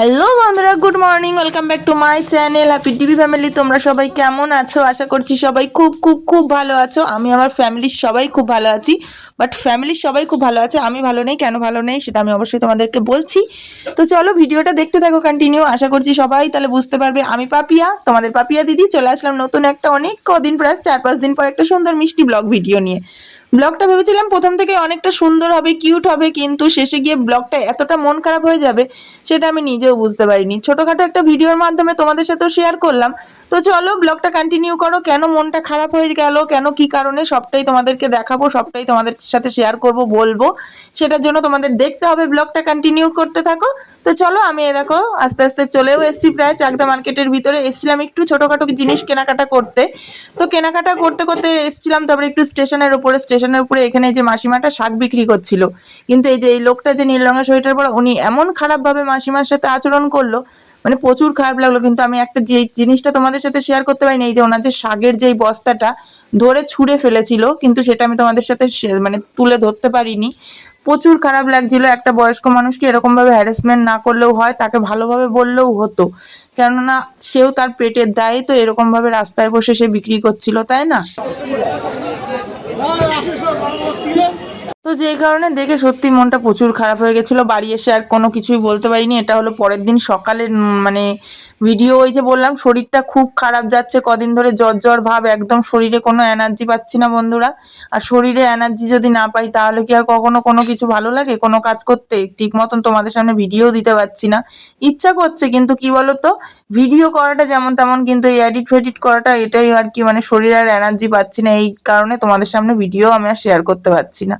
Hello বন্ধুরা good morning welcome back to my channel happy TV family তোমরা সবাই কেমন আছো? আশা করছি সবাই খুব খুব খুব ভালো আছো। আমি আমার ফ্যামিলির সবাই খুব ভালো আছি বাট ফ্যামিলির সবাই খুব ভালো আছে, আমি ভালো নেই, কেন ভালো নেই সেটা আমি অবশ্যই তোমাদেরকে বলছি। তো চলো, ভিডিওটা দেখতে থাকো কন্টিনিউ আশা করছি সবাই তাহলে বুঝতে পারবে। আমি পাপিয়া, তোমাদের পাপিয়া দিদি, চলে আসলাম নতুন একটা অনেক কদিন প্রায় চার, পাঁচ দিন পর একটা সুন্দর মিষ্টি ব্লগ ভিডিও নিয়ে। ব্লগটা ভেবেছিলাম প্রথম থেকে অনেকটা সুন্দর হবে কিউট হবে, কিন্তু শেষে গিয়ে ব্লগটা এতটা মন খারাপ হয়ে যাবে সেটা আমি নিজেও বুঝতে পারিনি। ছোটখাটো একটা ভিডিওর মাধ্যমে তোমাদের সাথেও শেয়ার করলাম। তো চলো ব্লগটা কন্টিনিউ করো। কেন মনটা খারাপ হয়ে গেল? কেন কি কারণে? সবটাই তোমাদেরকে দেখাবো, সবটাই তোমাদের সাথে শেয়ার করব, বলব। সেটার জন্য তোমাদের দেখতে হবে ব্লগটা কন্টিনিউ করতে থাকো। তো চলো আমি এ দেখো, আস্তে আস্তে চলেও এসেছি প্রায় চাকদা মার্কেটের ভিতরে। এসেছিলাম একটু ছোটোখাটো জিনিস কেনাকাটা করতে। তো কেনাকাটা করতে করতে এসেছিলাম, তারপরে একটু স্টেশনের উপরে স্টেশনের উপরে এখানে যে মাসিমাটা শাক বিক্রি করছিল। কিন্তু এই যে এই লোকটা যে নীল রঙের সোয়েটার পরা, উনি এমন খারাপভাবে মাসিমার সাথে আচরণ করল মানে প্রচুর খারাপ লাগল, কিন্তু আমি একটা যে জিনিসটা তোমাদের সাথে শেয়ার করতে পারিনি, এই যে ওনার যে শাগের যেই বস্তাটা ধরে ছুঁড়ে ফেলেছিল, কিন্তু সেটা আমি তোমাদের সাথে মানে তুলে ধরতে পারিনি। প্রচুর খারাপ লাগছিল, একটা বয়স্ক মানুষকে এরকম ভাবে হ্যারাসমেন্ট না করলেও হয়, তাকে ভালোভাবে বললেও হতো। কেননা সেও তার পেটের দায়ে তো এরকম ভাবে রাস্তায় বসে সে বিক্রি করছিল, তাই না? তো যেই কারণে দেখে সত্যি মনটা প্রচুর খারাপ হয়ে গেছিল। বাড়ি এসে আর কোনো কিছুই বলতে পারিনি। এটা হলো পরের দিন সকালের মানে ভিডিও ওই যে বললাম, শরীরটা খুব খারাপ যাচ্ছে, কদিন ধরে জ্বর জ্বর ভাব, একদম শরীরে কোনো এনার্জি পাচ্ছি না বন্ধুরা। আর শরীরে এনার্জি যদি না পাই, তাহলে কি আর কখনো কোনো কিছু ভালো লাগে? কোনো কাজ করতে ঠিক মতন তোমাদের সামনে ভিডিও দিতে পারছি না। ইচ্ছা করছে, কিন্তু কি বলতো? ভিডিও করাটা যেমন তেমন কিন্তু এই এডিট ফেডিট করাটা, এটাই আর কি মানে শরীরে আর এনার্জি পাচ্ছি না। এই কারণে তোমাদের সামনে ভিডিও আমি আর শেয়ার করতে পারছি না।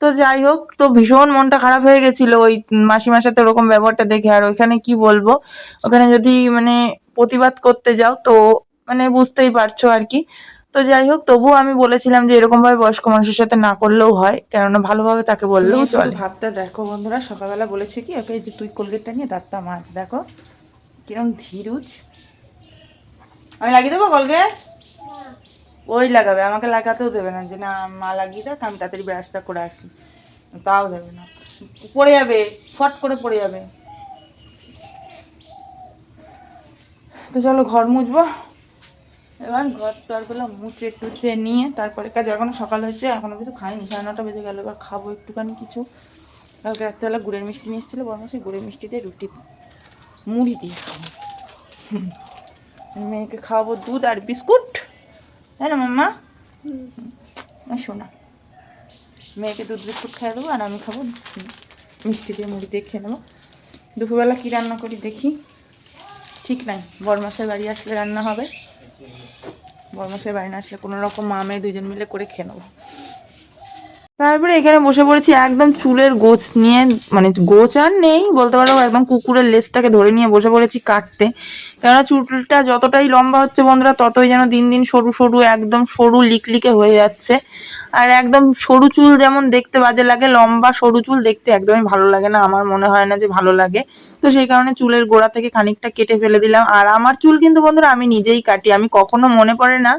তো যাই হোক তো ভীষণ মনটা খারাপ হয়ে গেছিল ওই মাসিমার সাথে ওরকম ব্যবহারটা দেখে। আর ওইখানে কি বলব ওখানে যদি মানে প্রতিবাদ করতে যাও তো মানে বুঝতেই পারছ আর কি। তো যাই হোক তবুও আমি বলেছিলাম যে এরকম ভাবে বয়স্ক মানুষের সাথে না করলেও হয় কেননা ভালোভাবে তাকে বললেও চলে। ভাবটা দেখো বন্ধুরা সকালবেলা বলেছি কি ওকে যে তুই কোলগেটটা নিয়ে দাঁতটা মাছ দেখো কিরম ধীরুজ। আমি লাগিয়ে দেবো কলগেট ওই লাগাবে, আমাকে লাগাতেও দেবে না যে না, মা লাগিয়ে দেখ, আমি তাড়াতাড়ি ব্রাশটা করে আসি। তাও দেবে না। পড়ে যাবে, ফট করে পড়ে যাবে। তো চলো ঘর মুছবো। এবার ঘর টরগুলো মুছে টুচে নিয়ে তারপরে কাজ এখনও সকাল হয়েছে এখনও কিছু খাইনি, সাড়ে নটা বেজে গেল, এবার খাব একটুখানি কিছু। কালকে রাত্রেবেলা গুড়ের মিষ্টি নিয়ে এসেছিল, বরং সেই গুড়ের মিষ্টি দিয়ে রুটি মুড়ি দিয়ে খাব। মেয়েকে খাওয়াবো দুধ আর বিস্কুট। তাই না মাম্মা। শোনা। মেয়েকে দুধ বিস্কুট খেয়ে দেবো আর আমি খাব মিষ্টি দিয়ে মুড়ি দিয়ে খেয়ে নেব। দুপুরবেলা কী রান্না করি দেখি। ঠিক নাই বরমাসের বাড়ি আসলে রান্না হবে। বরমাসের বাড়ি না আসলে কোনো রকম মা মেয়ে দুজন মিলে করে খেয়ে নেব। তারপরে এখানে বসে পড়েছি একদম চুলের গোছ নিয়ে মানে গোছ আর নেই, বলতে পারো একদম কুকুরের লেজটাকে ধরে নিয়ে বসে পড়েছি কাটতে। কেননা চুলটা যতটাই লম্বা হচ্ছে বন্ধুরা, ততই যেন দিন দিন সরু সরু, একদম সরু লিকলিকে হয়ে যাচ্ছে। আর একদম সরু চুল যেমন দেখতে বাজে লাগে, লম্বা সরু চুল দেখতে একদমই ভালো লাগে না, আমার মনে হয় না যে ভালো লাগে। তো সেই কারণে চুলের গোড়া থেকে খানিকটা কেটে ফেলে দিলাম। আর আমার চুল কিন্তু বন্ধুরা আমি নিজেই কাটি, আমি কখনো মনে পড়ে না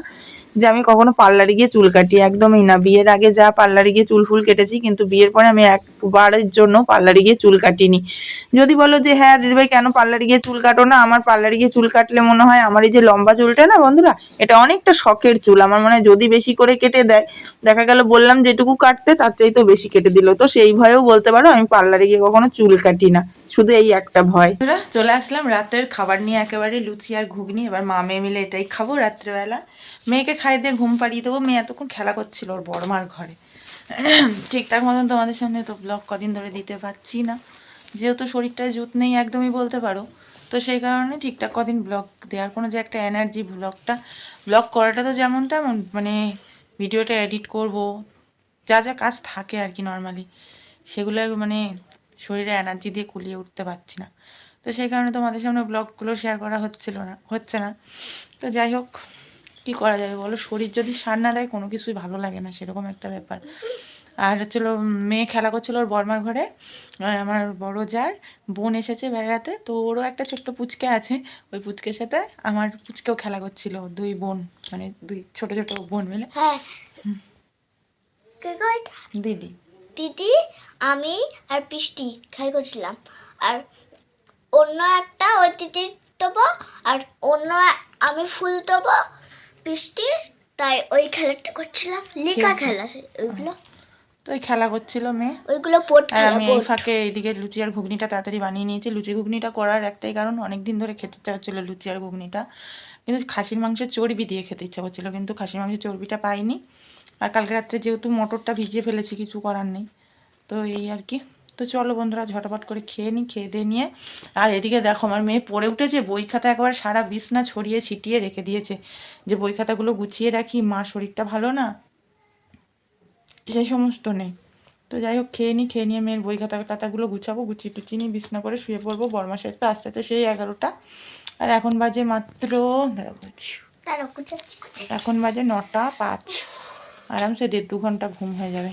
যে আমি কখনো পার্লারে গিয়ে চুল কাটি, একদমই না। বিয়ের আগে যা পার্লারে গিয়ে চুল ফুল কেটেছি, কিন্তু বিয়ের পরে আমি একবারের জন্য পার্লারে গিয়ে চুল কাটিনি। যদি বলো যে হ্যাঁ দিদিভাই, কেন পার্লারে গিয়ে চুল কাটো না? আমার পার্লারে গিয়ে চুল কাটলে মনে হয় আমার এই যে লম্বা চুলটা না বন্ধুরা, এটা অনেকটা শখের চুল। আমার মনে হয় যদি বেশি করে কেটে দেয়, দেখা গেল বললাম যেটুকু কাটতে তার চাইতেও বেশি কেটে দিল। তো সেই ভয়েও বলতে পারো, আমি পার্লারে গিয়ে কখনো চুল কাটি না। শুধু এই একটা ভয়। চলে আসলাম রাতের খাবার নিয়ে একেবারে লুচি আর ঘুগনি। এবার মা মেয়ে মিলে এটাই খাব রাত্রেবেলা। মেয়েকে খাই দিয়ে ঘুম পাড়িয়ে দেবো। মেয়ে এতক্ষণ খেলা করছিল ওর বড় মার ঘরে। ঠিকঠাক মতন তোমাদের সামনে তো ব্লগ কদিন ধরে দিতে পারছি না। যেহেতু শরীরটায় জুত নেই, একদমই বলতে পারো। তো সেই কারণে ঠিকঠাক কদিন ব্লগ দেওয়ার কোনো যে একটা এনার্জি ব্লগটা ব্লগ করাটা তো যেমন তেমন মানে ভিডিওটা এডিট করব। যা যা কাজ থাকে আর কি নর্মালি সেগুলোর মানে শরীরে এনার্জি দিয়ে কুলিয়ে উঠতে পারছি না। তো সেই কারণে তোমাদের সামনে ব্লগগুলো শেয়ার করা হচ্ছিল না হচ্ছে না। তো যাই হোক কী করা যাবে বলো? শরীর যদি সার না দেয় কোনো কিছুই ভালো লাগে না সেরকম একটা ব্যাপার। আর হচ্ছিল মেয়ে খেলা করছিল ওর বর্মার ঘরে আমার বড় যার বোন এসেছে বেড়াতে তো ওরও একটা ছোট্ট পুচকে আছে। ওই পুচকের সাথে আমার পুচকেও খেলা করছিল দুই বোন মানে দুই ছোট ছোট বোন মিলে। হ্যাঁ। দিদি। দিদি আমি আর পৃষ্টি খেয়াল করছিলাম। আর অন্য একটা ওই দিদির দেবো আর অন্য আমি ফুল দেবো বৃষ্টির তাই ওই খেলাটা করছিলাম। লিকা খেলা ওইগুলো। তো ওই খেলা করছিল মেয়ে। ওইগুলো আর আমি এই ফাঁকে এইদিকে লুচি আর ঘুগনিটা তাড়াতাড়ি বানিয়ে নিয়েছি। লুচি ঘুগনিটা করার একটাই কারণ অনেক দিন ধরে খেতে ইচ্ছা হচ্ছিল লুচি আর ঘুগনিটা। কিন্তু খাসির মাংসের চর্বি দিয়ে খেতে ইচ্ছা করছিল কিন্তু খাসির মাংসের চর্বিটা পাইনি। আর কালকে রাত্রে যেহেতু মটরটা ভিজিয়ে ফেলেছি কিছু করার নেই। তো এই আর কি। তো চলো বন্ধুরা ঝটপট করে খেয়ে নিই খেয়ে দিয়ে নিয়ে। আর এদিকে দেখো আমার মেয়ে পড়ে উঠেছে বই খাতা একবার সারা বিছনা ছড়িয়ে ছিটিয়ে রেখে দিয়েছে। যে বই খাতাগুলো গুছিয়ে রাখি মার শরীরটা ভালো না সেই সমস্ত নেই। তো যাই হোক খেয়ে নিই খেয়ে নিয়ে মেয়ের বই খাতা টাতাগুলো গুছাবো গুছিয়ে টুচিয়ে নিয়ে বিছনা করে শুয়ে পড়ব। বরমাসের তো আস্তে আস্তে সেই এগারোটা। আর এখন বাজে মাত্র দাঁড়া বলছি। এখন বাজে নটা পাঁচ। আরামসে দেড় দু ঘণ্টা ঘুম হয়ে যাবে।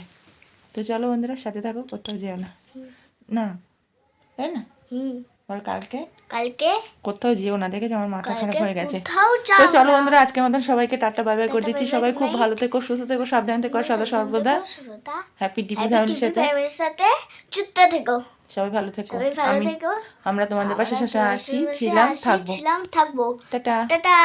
তো চলো বন্ধুরা সাথে থাকো কোথাও যেও না। না তাই না? হুম। বল কালকে? কালকে? কোথাও যেও না দেখেছ? আমার মাথা খারাপ হয়ে গেছে। তো চলো। বন্ধুরা আজকের মতন সবাইকে টাটা বাই বাই করে দিচ্ছি। সবাই খুব ভালো থেকো সুস্থ থেকো সাবধান থেকো সদা সর্বদা। হ্যাপি ডিপি ফ্যামিলির সাথে। সাথে চুত্তা থেকো। সবাই ভালো থেকো। আমি আমরা তোমাদের পাশে আসি ছিলাম থাকব। ছিলাম থাকব। টাটা। টাটা।